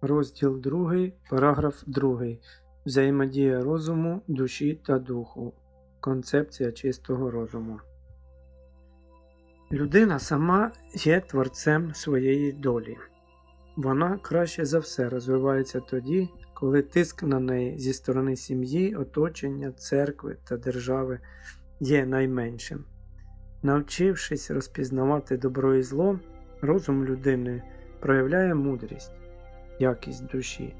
Розділ 2, параграф 2. Взаємодія розуму, душі та духу. Концепція чистого розуму. Людина сама є творцем своєї долі. Вона краще за все розвивається тоді, коли тиск на неї зі сторони сім'ї, оточення, церкви та держави є найменшим. Навчившись розпізнавати добро і зло, розум людини проявляє мудрість, якість душі.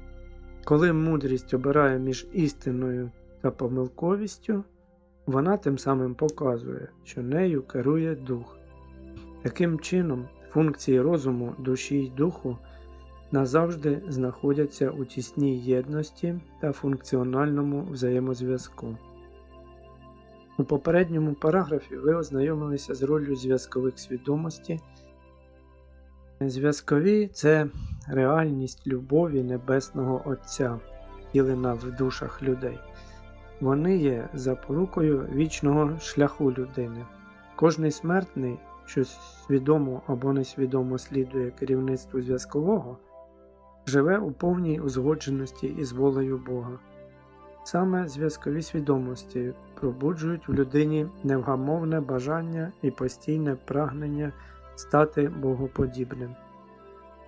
Коли мудрість обирає між істиною та помилковістю, вона тим самим показує, що нею керує дух. Таким чином, функції розуму, душі й духу назавжди знаходяться у тісній єдності та функціональному взаємозв'язку. У попередньому параграфі ви ознайомилися з роллю зв'язкових свідомості. Зв'язкові це реальність любові Небесного Отця, втілена в душах людей. Вони є запорукою вічного шляху людини. Кожний смертний, що свідомо або несвідомо слідує керівництву зв'язкового, живе у повній узгодженості із волею Бога. Саме зв'язкові свідомості пробуджують в людині невгамовне бажання і постійне прагнення стати богоподібним.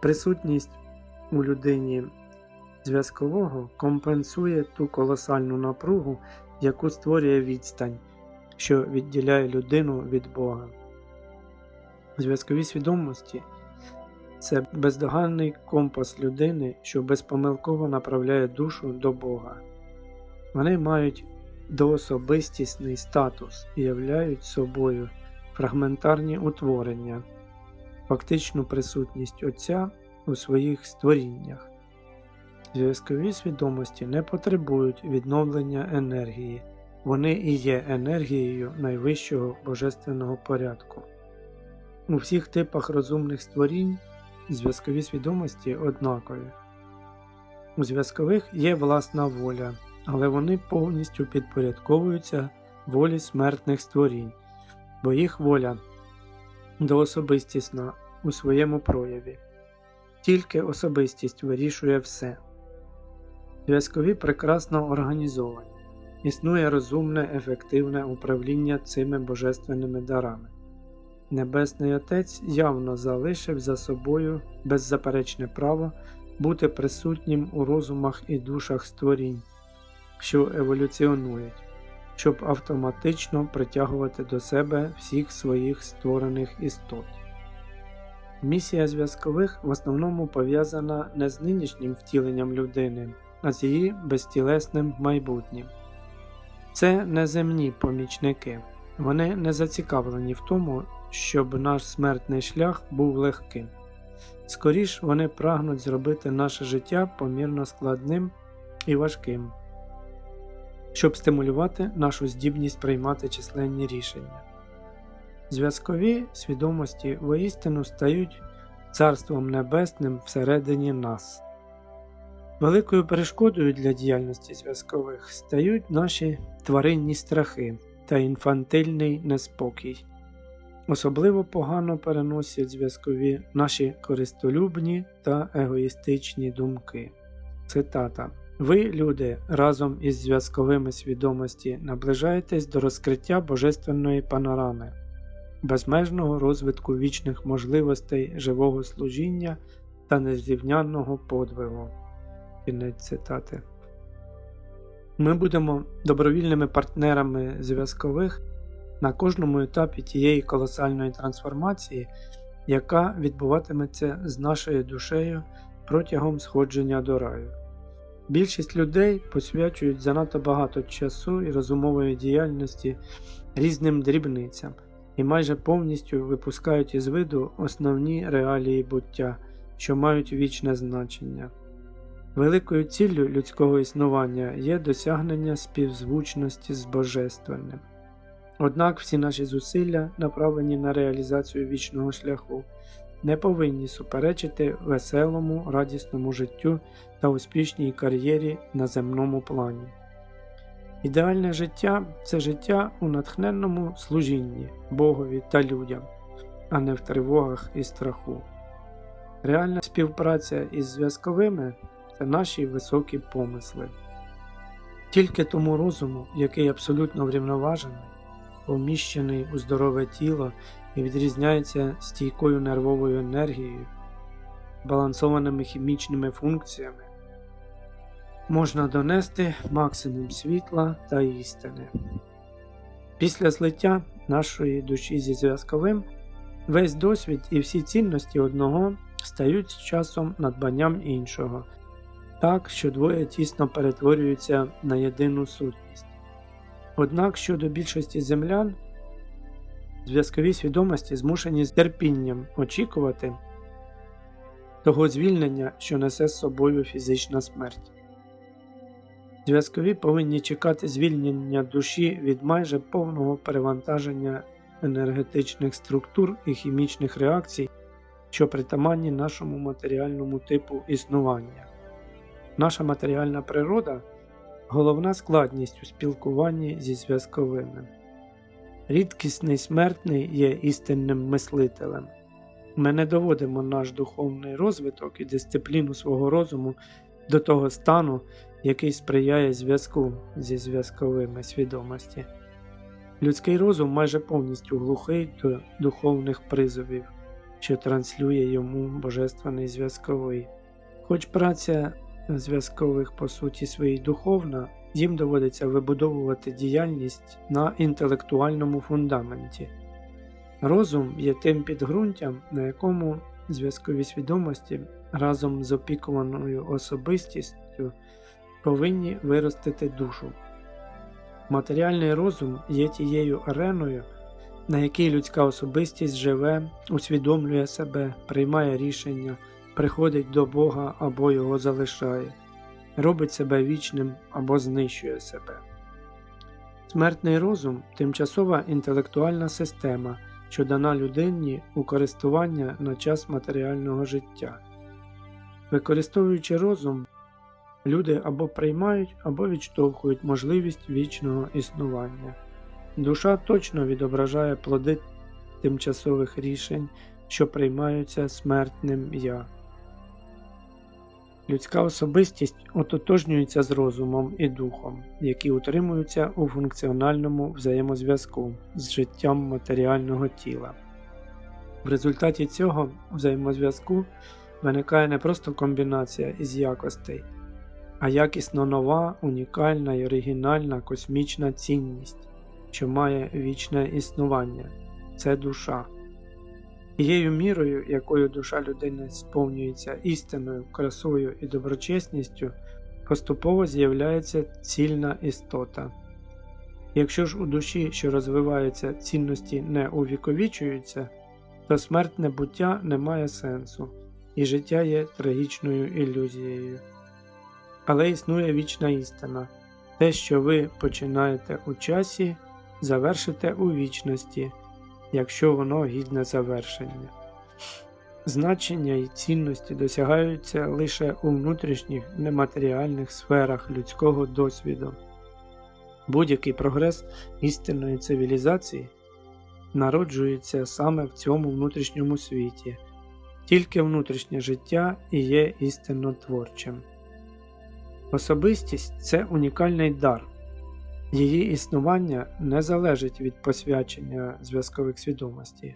Присутність у людині зв'язкового компенсує ту колосальну напругу, яку створює відстань, що відділяє людину від Бога. Зв'язкові свідомості це бездоганний компас людини, що безпомилково направляє душу до Бога. Вони мають доособистісний статус і являють собою фрагментарні утворення, фактичну присутність Отця у своїх створіннях. Зв'язкові свідомості не потребують відновлення енергії, вони і є енергією найвищого божественного порядку. У всіх типах розумних створінь зв'язкові свідомості однакові. У зв'язкових є власна воля, але вони повністю підпорядковуються волі смертних створінь, бо їх воля доособистісна у своєму прояві. Тільки особистість вирішує все. Зв'язкові прекрасно організовані. Існує розумне, ефективне управління цими божественними дарами. Небесний Отець явно залишив за собою беззаперечне право бути присутнім у розумах і душах створінь, що еволюціонують, щоб автоматично притягувати до себе всіх своїх створених істот. Місія зв'язкових в основному пов'язана не з нинішнім втіленням людини, а з її безтілесним майбутнім. Це неземні помічники, вони не зацікавлені в тому, щоб наш смертний шлях був легким. Скоріш вони прагнуть зробити наше життя помірно складним і важким, щоб стимулювати нашу здібність приймати численні рішення. Зв'язкові свідомості воістину стають Царством Небесним всередині нас. Великою перешкодою для діяльності зв'язкових стають наші тваринні страхи та інфантильний неспокій. Особливо погано переносять зв'язкові наші користолюбні та егоїстичні думки. Цитата Ви, люди, разом із зв'язковими свідомості наближаєтесь до розкриття божественної панорами, безмежного розвитку вічних можливостей живого служіння та незрівнянного подвигу. Кінець цитати. Ми будемо добровільними партнерами зв'язкових на кожному етапі тієї колосальної трансформації, яка відбуватиметься з нашою душею протягом сходження до раю. Більшість людей посвячують занадто багато часу і розумової діяльності різним дрібницям і майже повністю випускають із виду основні реалії буття, що мають вічне значення. Великою ціллю людського існування є досягнення співзвучності з Божественним. Однак всі наші зусилля, направлені на реалізацію вічного шляху, не повинні суперечити веселому, радісному життю та успішній кар'єрі на земному плані. Ідеальне життя це життя у натхненному служінні Богові та людям, а не в тривогах і страху. Реальна співпраця із зв'язковими це наші високі помисли. Тільки тому розуму, який абсолютно врівноважений, поміщений у здорове тіло і відрізняється стійкою нервовою енергією, балансованими хімічними функціями, можна донести максимум світла та істини. Після злиття нашої душі зі зв'язковим весь досвід і всі цінності одного стають з часом надбанням іншого, так що двоє тісно перетворюються на єдину сутність. Однак щодо більшості землян, зв'язкові свідомості змушені з терпінням очікувати того звільнення, що несе з собою фізична смерть. Зв'язкові повинні чекати звільнення душі від майже повного перевантаження енергетичних структур і хімічних реакцій, що притаманні нашому матеріальному типу існування. Наша матеріальна природа головна складність у спілкуванні зі зв'язковими. Рідкісний смертний є істинним мислителем. Ми не доводимо наш духовний розвиток і дисципліну свого розуму до того стану, який сприяє зв'язку зі зв'язковими свідомості. Людський розум майже повністю глухий до духовних призовів, що транслює йому божественний зв'язковий. Хоч праця зв'язкових по суті своїй духовна, їм доводиться вибудовувати діяльність на інтелектуальному фундаменті. Розум є тим підґрунтям, на якому зв'язкові свідомості разом з опікуваною особистістю повинні виростити душу. Матеріальний розум є тією ареною, на якій людська особистість живе, усвідомлює себе, приймає рішення, приходить до Бога або його залишає, робить себе вічним або знищує себе. Смертний розум тимчасова інтелектуальна система, що дана людині у користування на час матеріального життя. Використовуючи розум, люди або приймають, або відштовхують можливість вічного існування. Душа точно відображає плоди тимчасових рішень, що приймаються смертним я. Людська особистість ототожнюється з розумом і духом, які утримуються у функціональному взаємозв'язку з життям матеріального тіла. В результаті цього взаємозв'язку виникає не просто комбінація із якостей, а якісно нова, унікальна і оригінальна космічна цінність, що має вічне існування це душа. Тією мірою, якою душа людини сповнюється істиною, красою і доброчесністю, поступово з'являється цільна істота. Якщо ж у душі, що розвиваються, цінності не увіковічуються, то смертне буття не має сенсу, і життя є трагічною ілюзією. Але існує вічна істина те, що ви починаєте у часі, завершите у вічності якщо воно гідне завершення. Значення і цінності досягаються лише у внутрішніх нематеріальних сферах людського досвіду. Будь-який прогрес істинної цивілізації народжується саме в цьому внутрішньому світі, тільки внутрішнє життя і є істинно творчим. Особистість це унікальний дар, Її існування не залежить від посвячення зв'язкових свідомостей,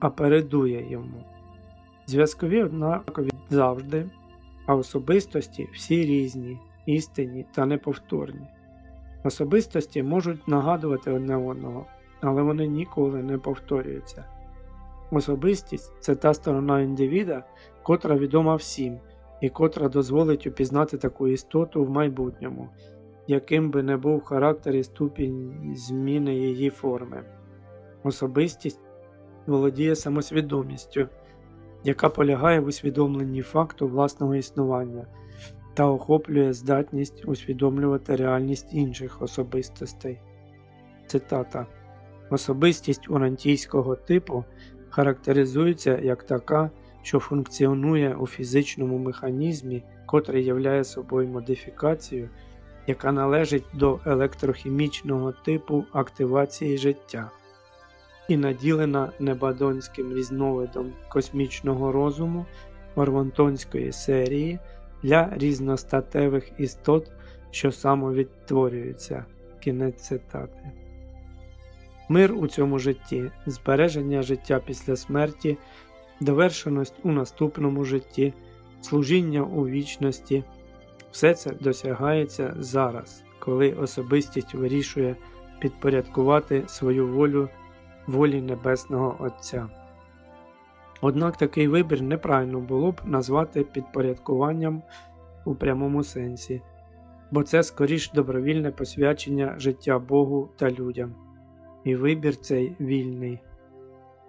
а передує йому. Зв'язкові однакові завжди, а особистості всі різні, істинні та неповторні. Особистості можуть нагадувати одне одного, але вони ніколи не повторюються. Особистість це та сторона індивіда, котра відома всім і котра дозволить упізнати таку істоту в майбутньому яким би не був характер і ступінь зміни її форми. Особистість володіє самосвідомістю, яка полягає в усвідомленні факту власного існування та охоплює здатність усвідомлювати реальність інших особистостей. Цитата Особистість урантійського типу характеризується як така, що функціонує у фізичному механізмі, котрий являє собою модифікацію яка належить до електрохімічного типу активації життя. і наділена небадонським різновидом космічного розуму Орвонтонської серії для різностатевих істот, що самовідтворюються. Кінець цитати. Мир у цьому житті, збереження життя після смерті, довершеність у наступному житті, служіння у вічності все це досягається зараз, коли особистість вирішує підпорядкувати свою волю волі Небесного Отця. Однак такий вибір неправильно було б назвати підпорядкуванням у прямому сенсі, бо це скоріш добровільне посвячення життя Богу та людям, і вибір цей вільний.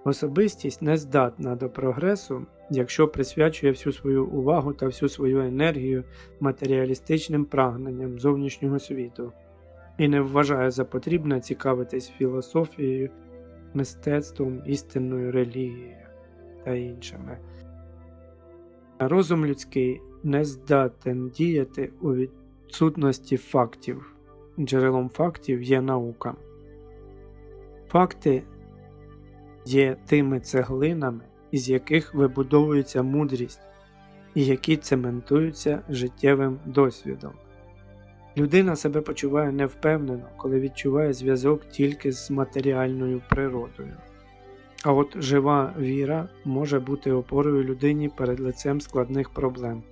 Особистість не здатна до прогресу, якщо присвячує всю свою увагу та всю свою енергію матеріалістичним прагненням зовнішнього світу і не вважає за потрібне цікавитись філософією, мистецтвом, істинною релігією та іншими. Розум людський не здатен діяти у відсутності фактів. Джерелом фактів є наука. Факти є тими цеглинами, із яких вибудовується мудрість, і які цементуються життєвим досвідом. Людина себе почуває невпевнено, коли відчуває зв'язок тільки з матеріальною природою. А от жива віра може бути опорою людині перед лицем складних проблем.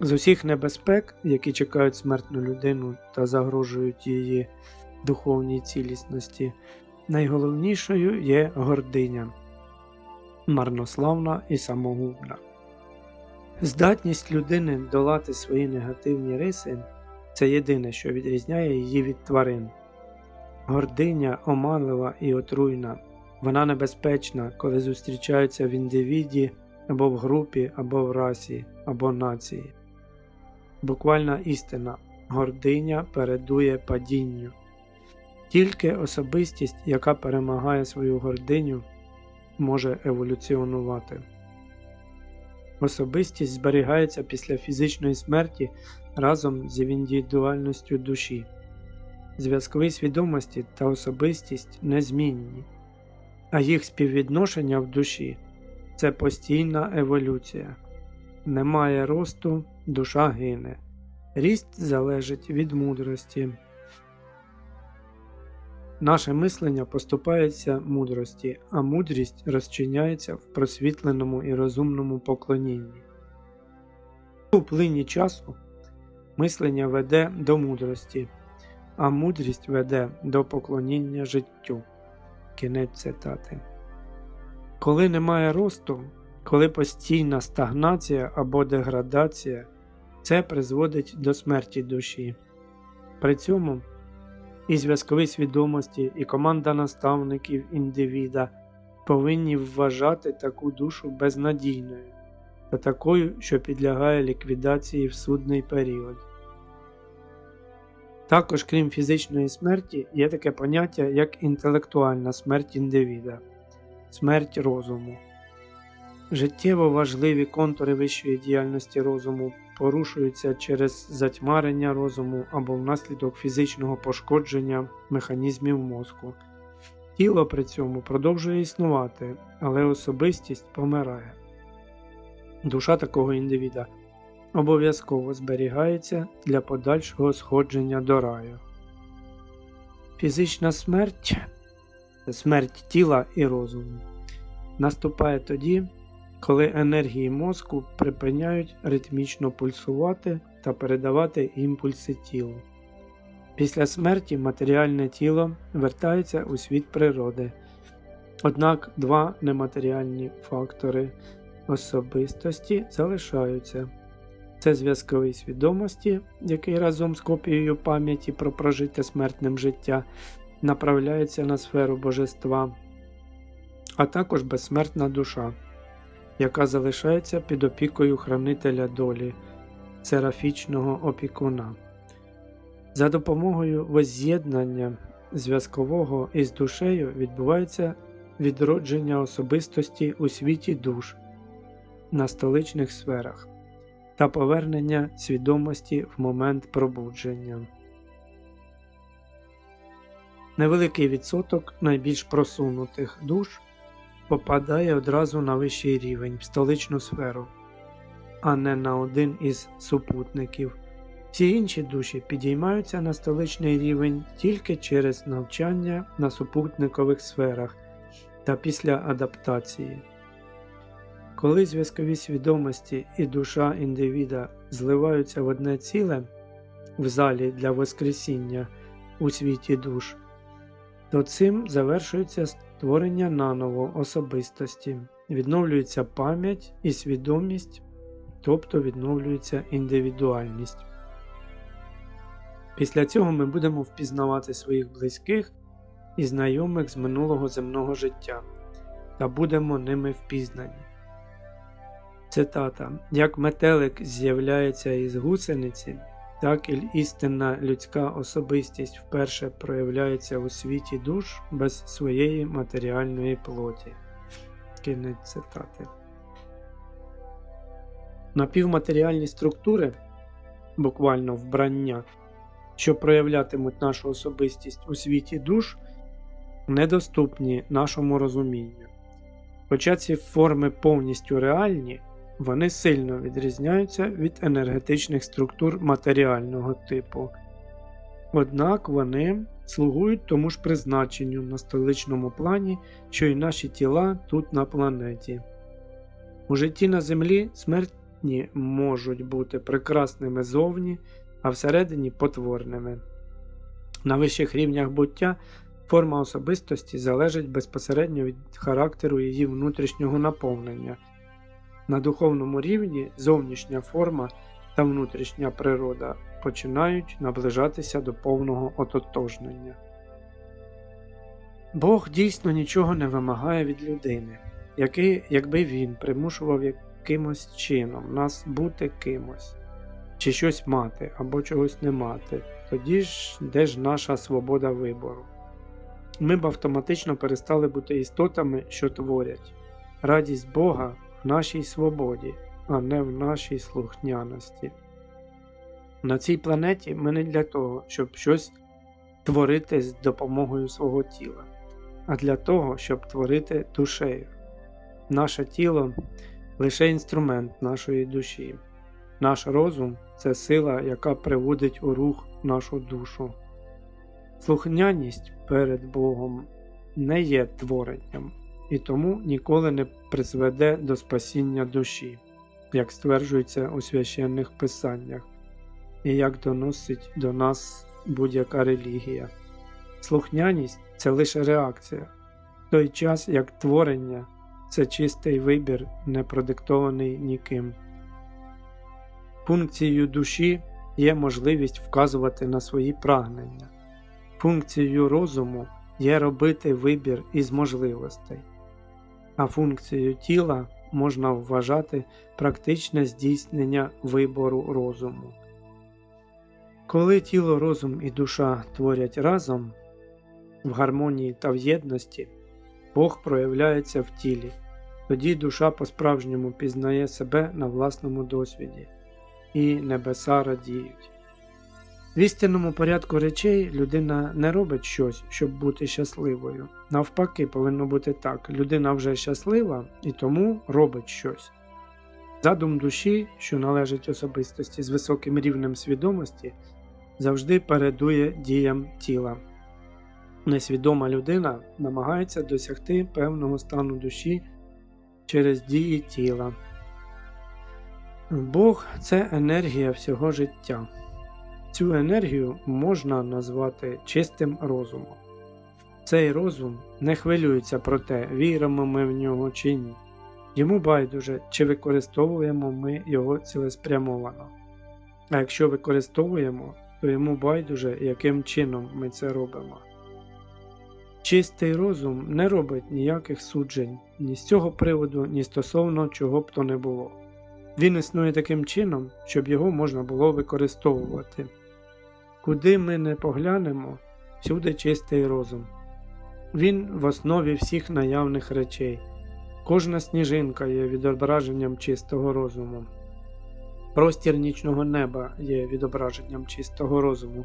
З усіх небезпек, які чекають смертну людину та загрожують її духовній цілісності, найголовнішою є гординя, марнославна і самогубна. Здатність людини долати свої негативні риси це єдине, що відрізняє її від тварин. Гординя оманлива і отруйна, вона небезпечна, коли зустрічається в індивіді або в групі, або в расі, або нації. Буквальна істина гординя передує падінню. Тільки особистість, яка перемагає свою гординю, може еволюціонувати. Особистість зберігається після фізичної смерті разом з індивідуальністю душі. Зв'язкові свідомості та особистість незмінні, а їх співвідношення в душі це постійна еволюція. Немає росту, душа гине. Ріст залежить від мудрості. Наше мислення поступається мудрості, а мудрість розчиняється в просвітленому і розумному поклонінні. У плині часу мислення веде до мудрості, а мудрість веде до поклоніння життю. Кінець цитати. Коли немає росту, коли постійна стагнація або деградація, це призводить до смерті душі. При цьому і зв'язкові свідомості, і команда наставників індивіда повинні вважати таку душу безнадійною та такою, що підлягає ліквідації в судний період. Також, крім фізичної смерті, є таке поняття як інтелектуальна смерть індивіда, смерть розуму. Життєво важливі контури вищої діяльності розуму порушуються через затьмарення розуму або внаслідок фізичного пошкодження механізмів мозку. Тіло при цьому продовжує існувати, але особистість помирає. Душа такого індивіда обов'язково зберігається для подальшого сходження до раю. Фізична смерть смерть тіла і розуму наступає тоді, коли енергії мозку припиняють ритмічно пульсувати та передавати імпульси тілу. Після смерті матеріальне тіло вертається у світ природи. Однак два нематеріальні фактори особистості залишаються. Це зв'язковий свідомості, який разом з копією пам'яті про прожите смертним життя направляється на сферу божества, а також безсмертна душа, яка залишається під опікою хранителя долі, серафічного опікуна. За допомогою возз'єднання зв'язкового із душею відбувається відродження особистості у світі душ на столичних сферах та повернення свідомості в момент пробудження. Невеликий відсоток найбільш просунутих душ попадає одразу на вищий рівень в столичну сферу, а не на один із супутників. Всі інші душі підіймаються на столичний рівень тільки через навчання на супутникових сферах та після адаптації. Коли зв'язкові свідомості і душа індивіда зливаються в одне ціле в залі для Воскресіння у світі душ, то цим завершується створення наново особистості, відновлюється пам'ять і свідомість, тобто відновлюється індивідуальність. Після цього ми будемо впізнавати своїх близьких і знайомих з минулого земного життя та будемо ними впізнані. Цитата Як метелик з'являється із гусениці, так істинна людська особистість вперше проявляється у світі душ без своєї матеріальної плоті. Кінець цитати. Напівматеріальні структури, буквально вбрання, що проявлятимуть нашу особистість у світі душ, недоступні нашому розумінню. Хоча ці форми повністю реальні, вони сильно відрізняються від енергетичних структур матеріального типу, однак вони слугують тому ж призначенню на столичному плані, що й наші тіла тут на планеті. У житті на Землі смертні можуть бути прекрасними зовні, а всередині потворними. На вищих рівнях буття форма особистості залежить безпосередньо від характеру її внутрішнього наповнення. На духовному рівні зовнішня форма та внутрішня природа починають наближатися до повного ототожнення. Бог дійсно нічого не вимагає від людини, який, якби він примушував якимось чином нас бути кимось, чи щось мати або чогось не мати, тоді ж де ж наша свобода вибору? Ми б автоматично перестали бути істотами, що творять. Радість Бога нашій свободі, а не в нашій слухняності. На цій планеті ми не для того, щоб щось творити з допомогою свого тіла, а для того, щоб творити душею. Наше тіло лише інструмент нашої душі. Наш розум це сила, яка приводить у рух нашу душу. Слухняність перед Богом не є творенням і тому ніколи не призведе до спасіння душі, як стверджується у священних писаннях, і як доносить до нас будь-яка релігія. Слухняність це лише реакція, в той час як творення це чистий вибір, не продиктований ніким. Функцією душі є можливість вказувати на свої прагнення. Функцією розуму є робити вибір із можливостей, а функцією тіла можна вважати практичне здійснення вибору розуму. Коли тіло, розум і душа творять разом в гармонії та в єдності, Бог проявляється в тілі, тоді душа по-справжньому пізнає себе на власному досвіді, і небеса радіють. В істинному порядку речей людина не робить щось, щоб бути щасливою. Навпаки, повинно бути так: людина вже щаслива і тому робить щось. Задум душі, що належить особистості з високим рівнем свідомості, завжди передує діям тіла. Несвідома людина намагається досягти певного стану душі через дії тіла. Бог це енергія всього життя. Цю енергію можна назвати чистим розумом. Цей розум не хвилюється про те, віримо ми в нього чи ні. Йому байдуже, чи використовуємо ми його цілеспрямовано. А якщо використовуємо, то йому байдуже, яким чином ми це робимо. Чистий розум не робить ніяких суджень ні з цього приводу, ні стосовно чого б то не було. Він існує таким чином, щоб його можна було використовувати. Куди ми не поглянемо, всюди чистий розум. Він в основі всіх наявних речей. Кожна сніжинка є відображенням чистого розуму. Простір нічного неба є відображенням чистого розуму.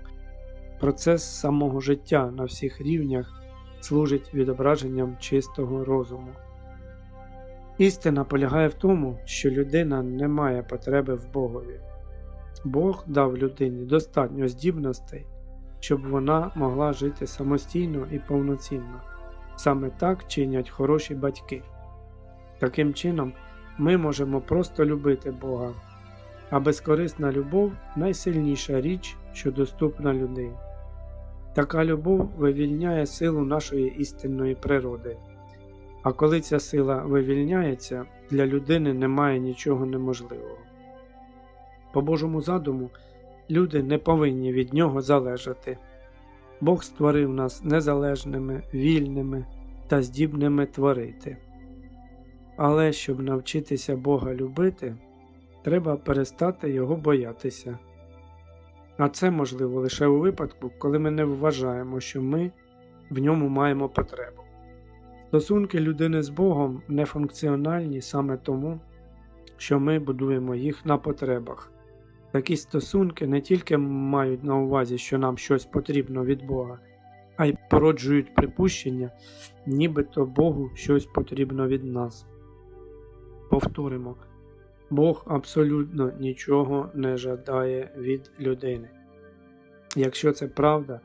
процес самого життя на всіх рівнях служить відображенням чистого розуму. Істина полягає в тому, що людина не має потреби в Богові. Бог дав людині достатньо здібностей, щоб вона могла жити самостійно і повноцінно. Саме так чинять хороші батьки. Таким чином, ми можемо просто любити Бога, а безкорисна любов найсильніша річ, що доступна людині. Така любов вивільняє силу нашої істинної природи. А коли ця сила вивільняється, для людини немає нічого неможливого. По Божому задуму, люди не повинні від нього залежати. Бог створив нас незалежними, вільними та здібними творити. Але щоб навчитися Бога любити, треба перестати Його боятися. А це можливо лише у випадку, коли ми не вважаємо, що ми в ньому маємо потребу. Стосунки людини з Богом нефункціональні саме тому, що ми будуємо їх на потребах. Такі стосунки не тільки мають на увазі, що нам щось потрібно від Бога, а й породжують припущення, нібито Богу щось потрібно від нас. Повторимо, Бог абсолютно нічого не жадає від людини. Якщо це правда,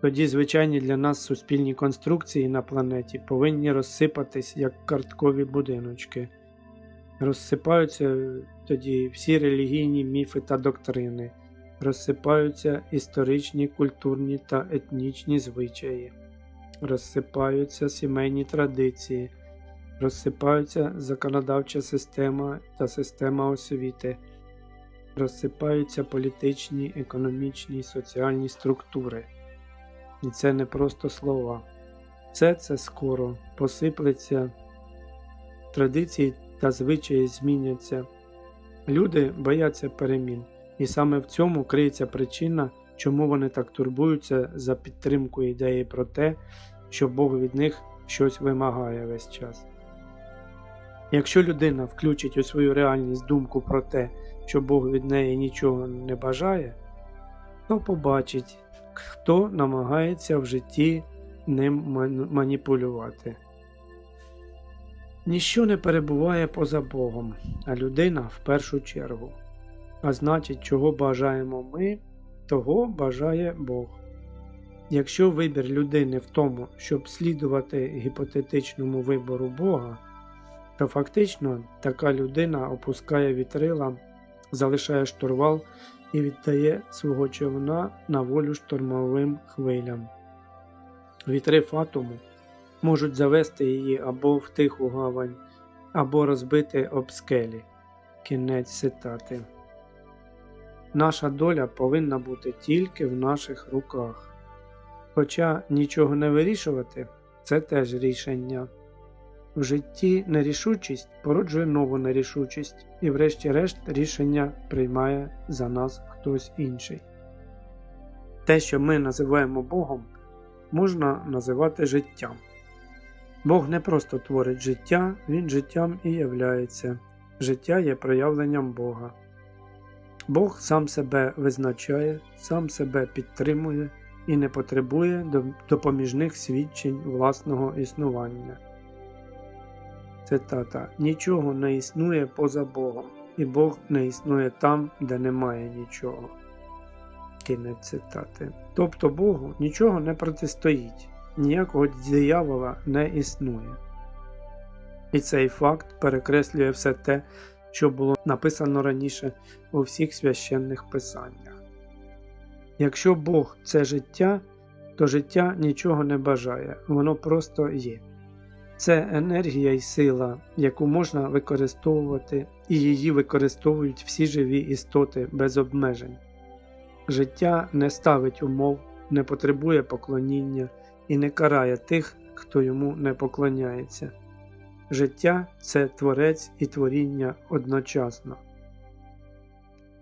тоді звичайні для нас суспільні конструкції на планеті повинні розсипатись як карткові будиночки. Розсипаються тоді всі релігійні міфи та доктрини, розсипаються історичні, культурні та етнічні звичаї, розсипаються сімейні традиції, розсипаються законодавча система та система освіти, розсипаються політичні, економічні і соціальні структури. І це не просто слова. Все це скоро посиплеться, традиції та звичаї зміняться. Люди бояться перемін, і саме в цьому криється причина, чому вони так турбуються за підтримку ідеї про те, що Бог від них щось вимагає весь час. Якщо людина включить у свою реальність думку про те, що Бог від неї нічого не бажає, то побачить, хто намагається в житті ним маніпулювати. Ніщо не перебуває поза Богом, а людина в першу чергу. А значить, чого бажаємо ми, того бажає Бог. Якщо вибір людини в тому, щоб слідувати гіпотетичному вибору Бога, то фактично така людина опускає вітрила, залишає штурвал і віддає свого човна на волю штурмовим хвилям. Вітри фатуму можуть завести її або в тиху гавань, або розбити об скелі. Кінець цитати. Наша доля повинна бути тільки в наших руках. Хоча нічого не вирішувати це теж рішення. В житті нерішучість породжує нову нерішучість, і, врешті-решт, рішення приймає за нас хтось інший. Те, що ми називаємо Богом, можна називати життям. Бог не просто творить життя, Він життям і являється. Життя є проявленням Бога. Бог сам себе визначає, сам себе підтримує і не потребує допоміжних свідчень власного існування. Цитата Нічого не існує поза Богом, і Бог не існує там, де немає нічого. Кінець цитати. Тобто Богу нічого не протистоїть, ніякого диявола не існує. І цей факт перекреслює все те, що було написано раніше у всіх священних писаннях. Якщо Бог це життя, то життя нічого не бажає, воно просто є. Це енергія і сила, яку можна використовувати, і її використовують всі живі істоти без обмежень. Життя не ставить умов, не потребує поклоніння і не карає тих, хто йому не поклоняється. Життя це творець і творіння одночасно.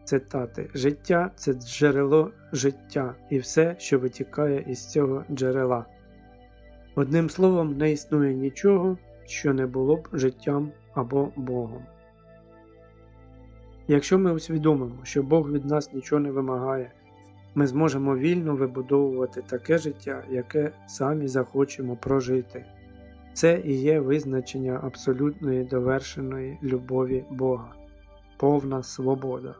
Цитати Життя це джерело життя і все, що витікає із цього джерела. Одним словом, не існує нічого, що не було б життям або Богом. Якщо ми усвідомимо, що Бог від нас нічого не вимагає, ми зможемо вільно вибудовувати таке життя, яке самі захочемо прожити. Це і є визначення абсолютної довершеної любові Бога, повна свобода.